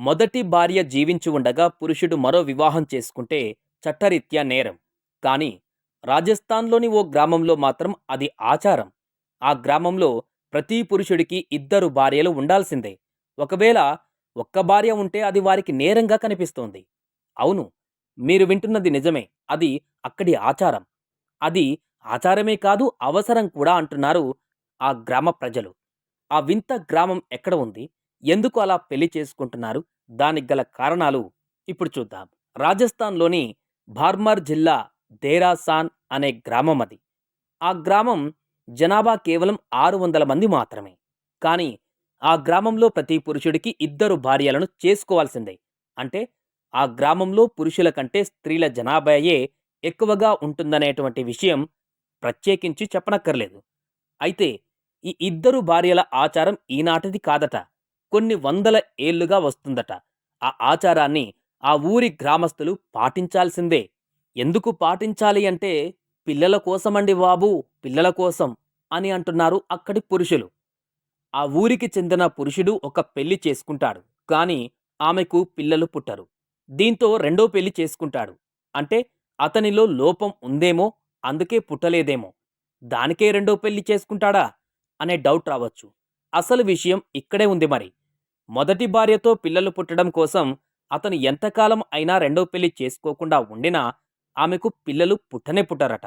మొదటి భార్య జీవించి ఉండగా పురుషుడు మరో వివాహం చేసుకుంటే చట్టరీత్యా నేరం. కానీ రాజస్థాన్లోని ఓ గ్రామంలో మాత్రం అది ఆచారం. ఆ గ్రామంలో ప్రతి పురుషుడికి ఇద్దరు భార్యలు ఉండాల్సిందే. ఒకవేళ ఒక్క భార్య ఉంటే అది వారికి నేరంగా కనిపిస్తోంది. అవును మీరు వింటున్నది నిజమే. అది అక్కడి ఆచారం. అది ఆచారమే కాదు అవసరం కూడా అంటున్నారు ఆ గ్రామ ప్రజలు. ఆ వింత గ్రామం ఎక్కడ ఉంది? ఎందుకు అలా పెళ్ళి చేసుకుంటున్నారు? దానికి గల కారణాలు ఇప్పుడు చూద్దాం. రాజస్థాన్లోని భార్మర్ జిల్లా దేరాసాన్ అనే గ్రామం అది. ఆ గ్రామం జనాభా కేవలం ఆరు వందల మంది మాత్రమే. కానీ ఆ గ్రామంలో ప్రతి పురుషుడికి ఇద్దరు భార్యలను చేసుకోవాల్సిందే. అంటే ఆ గ్రామంలో పురుషుల కంటే స్త్రీల జనాభాయే ఎక్కువగా ఉంటుందనేటువంటి విషయం ప్రత్యేకించి చెప్పనక్కర్లేదు. అయితే ఈ ఇద్దరు భార్యల ఆచారం ఈనాటిది కాదట. కొన్ని వందల ఏళ్ళుగా వస్తుందట. ఆ ఆచారాన్ని ఆ ఊరి గ్రామస్తులు పాటించాల్సిందే. ఎందుకు పాటించాలి అంటే పిల్లల కోసమండి బాబు పిల్లల కోసం అని అంటున్నారు అక్కడి పురుషులు. ఆ ఊరికి చెందిన పురుషుడు ఒక పెళ్ళి చేసుకుంటాడు. కానీ ఆమెకు పిల్లలు పుట్టరు. దీంతో రెండో పెళ్ళి చేసుకుంటాడు. అంటే అతనిలో లోపం ఉందేమో అందుకే పుట్టలేదేమో. దానికే రెండో పెళ్ళి చేసుకుంటాడా? అనే డౌట్ రావచ్చు. అసలు విషయం ఇక్కడే ఉంది మరి. మొదటి భార్యతో పిల్లలు పుట్టడం కోసం అతను ఎంతకాలం అయినా రెండో పెళ్ళి చేసుకోకుండా ఉండినా ఆమెకు పిల్లలు పుట్టనే పుట్టరట.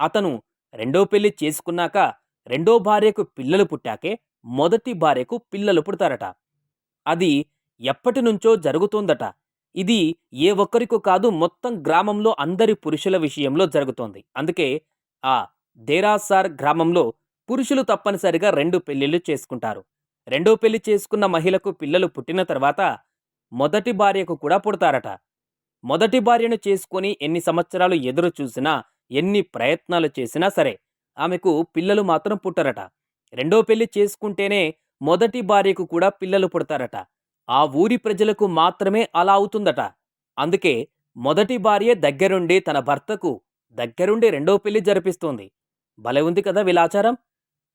అతను రెండో పెళ్ళి చేసుకున్నాక రెండో భార్యకు పిల్లలు పుట్టాకే మొదటి భార్యకు పిల్లలు పుడతారట. అది ఎప్పటి నుంచో జరుగుతోందట. ఇది ఏ ఒక్కరికో కాదు మొత్తం గ్రామంలో అందరి పురుషుల విషయంలో జరుగుతోంది. అందుకే ఆ దేరాసార్ గ్రామంలో పురుషులు తప్పనిసరిగా రెండు పెళ్ళిళ్ళు చేసుకుంటారు. రెండో పెళ్ళి చేసుకున్న మహిళకు పిల్లలు పుట్టిన తర్వాత మొదటి భార్యకు కూడా పుడతారట. మొదటి భార్యను చేసుకొని ఎన్ని సంవత్సరాలు ఎదురు చూసినా ఎన్ని ప్రయత్నాలు చేసినా సరే ఆమెకు పిల్లలు మాత్రం పుట్టరట. రెండో పెళ్ళి చేసుకుంటేనే మొదటి భార్యకు కూడా పిల్లలు పుడతారట. ఆ ఊరి ప్రజలకు మాత్రమే అలా అవుతుందట. అందుకే మొదటి భార్య దగ్గరుండి తన భర్తకు దగ్గరుండి రెండో పెళ్ళి జరిపిస్తోంది. భలే ఉంది కదా వీలాచారం.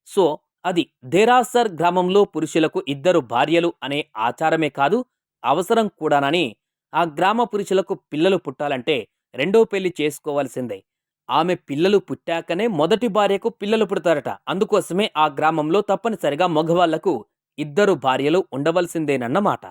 సో అది దేరాసర్ గ్రామంలో పురుషులకు ఇద్దరు భార్యలు అనే ఆచారమే కాదు అవసరం కూడానని ఆ గ్రామ పురుషులకు పిల్లలు పుట్టాలంటే రెండో పెళ్ళి చేసుకోవాల్సిందే. ఆమె పిల్లలు పుట్టాకనే మొదటి భార్యకు పిల్లలు పుడతారట. అందుకోసమే ఆ గ్రామంలో తప్పనిసరిగా మగవాళ్ళకు ఇద్దరు భార్యలు ఉండవలసిందేనన్నమాట.